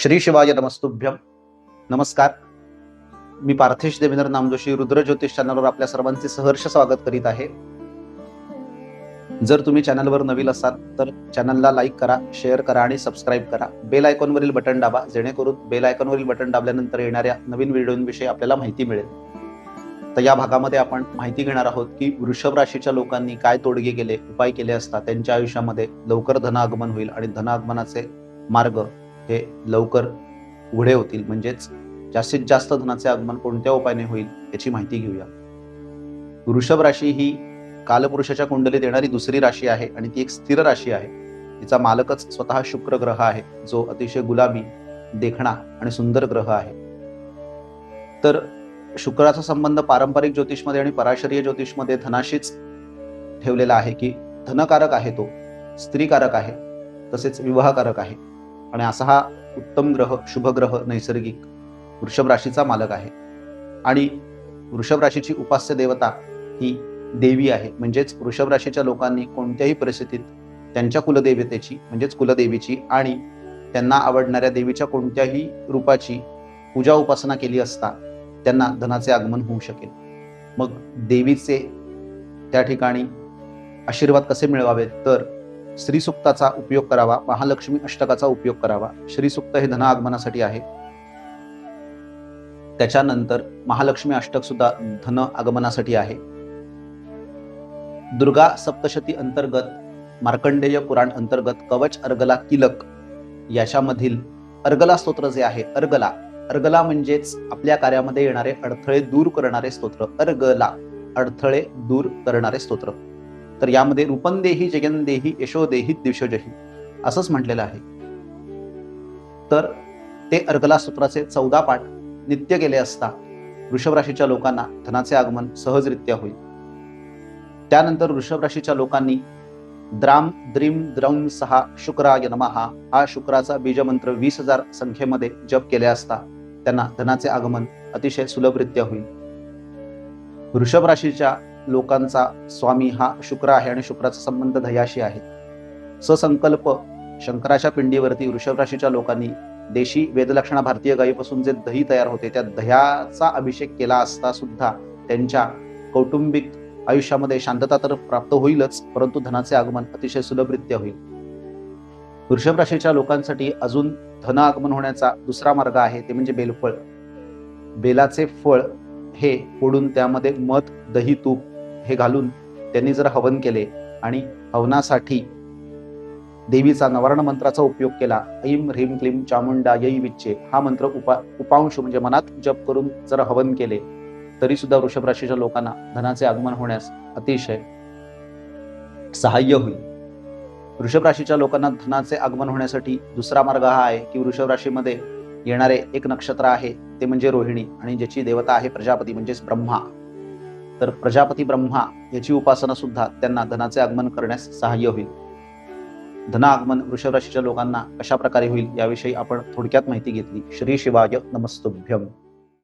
श्री शिवाय नमस्तुभ्यम नमस्कार. मी पार्थेश देवेंद्र नामजोशी रुद्र ज्योतिष चॅनलवर आपल्या सर्वांचे सहर्ष स्वागत करीत आहे. जर तुम्ही चॅनलवर नवीन असाल तर चॅनलला लाईक करा शेअर करा आणि सबस्क्राईब करा. बेल आयकॉनवरील बटन दाबा जेणेकरून बेल आयकॉनवरील बटन दाबल्यानंतर येणाऱ्या नवीन व्हिडिओंविषयी आपल्याला माहिती मिळेल. तर या भागामध्ये आपण माहिती घेणार आहोत की वृषभ राशीच्या लोकांनी काय तोडगे केले उपाय केले असता त्यांच्या आयुष्यामध्ये लवकर धनागमन होईल आणि धनागमनाचे मार्ग हे लवकर उघडे होतील. म्हणजेच जास्तीत जास्त धनाचे आगमन कोणत्या उपायाने होईल याची माहिती घेऊया. वृषभ राशी ही कालपुरुषाच्या कुंडलीत येणारी दुसरी राशी आहे आणि ती एक स्थिर राशी आहे. तिचा मालकच स्वतः शुक्र ग्रह आहे जो अतिशय गुलाबी देखणा आणि सुंदर ग्रह आहे. तर शुक्राचा संबंध पारंपरिक ज्योतिषमध्ये आणि पराशरीय ज्योतिषमध्ये धनाशीच ठेवलेला आहे की धनकारक आहे तो स्त्रीकारक आहे तसेच विवाहकारक आहे. आणि असा हा उत्तम ग्रह शुभ ग्रह नैसर्गिक वृषभ राशीचा मालक आहे. आणि वृषभ राशीची उपास्य देवता ही देवी आहे. म्हणजेच वृषभ राशीच्या लोकांनी कोणत्याही परिस्थितीत त्यांच्या कुलदेवतेची म्हणजेच कुलदेवीची आणि त्यांना आवडणाऱ्या देवीच्या कोणत्याही रूपाची पूजा उपासना केली असता त्यांना धनाचे आगमन होऊ शकेल. मग देवीचे त्या ठिकाणी आशीर्वाद कसे मिळवावेत? तर श्रीसुक्ताचा उपयोग करावा महालक्ष्मी अष्टकाचा उपयोग करावा. श्रीसुक्त हे धन आगमनासाठी आहे. त्याच्यानंतर महालक्ष्मी अष्टक सुद्धा धन आगमनासाठी आहे. दुर्गा सप्तशती अंतर्गत मार्कंडेय पुराण अंतर्गत कवच अर्गला किलक याच्यामधील अर्गला स्तोत्र जे आहे अर्गला. अर्गला म्हणजेच आपल्या कार्यामध्ये येणारे अडथळे दूर करणारे स्तोत्र. अर्गला अडथळे दूर करणारे स्तोत्र. तर यामध्ये रूपंदेही जगनदेही यशोदेही दिवशोजही असंच म्हटलेलं आहे. तर ते अर्गला सूत्राचे चौदा पाठ नित्य केले असता वृषभ राशीच्या लोकांना धनाचे आगमन सहजरित्या होईल. त्यानंतर वृषभ राशीच्या लोकांनी द्राम द्रीम द्रौम सहा शुक्राय नमहा हा शुक्राचा बीजमंत्र वीस हजार संख्येमध्ये जप केले असता त्यांना धनाचे आगमन अतिशय सुलभरित्या होईल. वृषभ राशीच्या लोकांचा स्वामी हा शुक्र आहे आणि शुक्राचा संबंध दह्याशी आहे. ससंकल्प शंकराच्या पिंडीवरती वृषभ राशीच्या लोकांनी देशी वेदलक्षणा भारतीय गायीपासून जे दही तयार होते त्या दह्याचा अभिषेक केला असता सुद्धा त्यांच्या कौटुंबिक आयुष्यामध्ये शांतता तर प्राप्त होईलच परंतु धनाचे आगमन अतिशय सुलभरित्या होईल. वृषभ राशीच्या लोकांसाठी अजून धन आगमन होण्याचा दुसरा मार्ग आहे ते म्हणजे बेलफळ. बेलाचे फळ हे फोडून त्यामध्ये मध दही तूप हे घालून त्यांनी जर हवन केले आणि हवनासाठी देवीचा नवर्ण मंत्राचा उपयोग केला ऐम ह्रीम क्लीम चामुंडा यई विच्चे हा मंत्र उपा उपांश म्हणजे मनात जप करून जर हवन केले तरी सुद्धा वृषभ राशीच्या लोकांना धनाचे आगमन होण्यास अतिशय सहाय्य होईल. वृषभ राशीच्या लोकांना धनाचे आगमन होण्यासाठी दुसरा मार्ग हा आहे की वृषभ राशीमध्ये येणारे एक नक्षत्र आहे ते म्हणजे रोहिणी आणि ज्याची देवता आहे प्रजापती म्हणजेच ब्रह्मा. तर प्रजापती ब्रह्मा याची उपासना सुद्धा त्यांना धनाचे आगमन करण्यास सहाय्य होईल. धन आगमन वृषभ राशीच्या लोकांना कशा प्रकारे होईल याविषयी आपण थोडक्यात माहिती घेतली. श्री शिवाय नमस्तुभ्यम.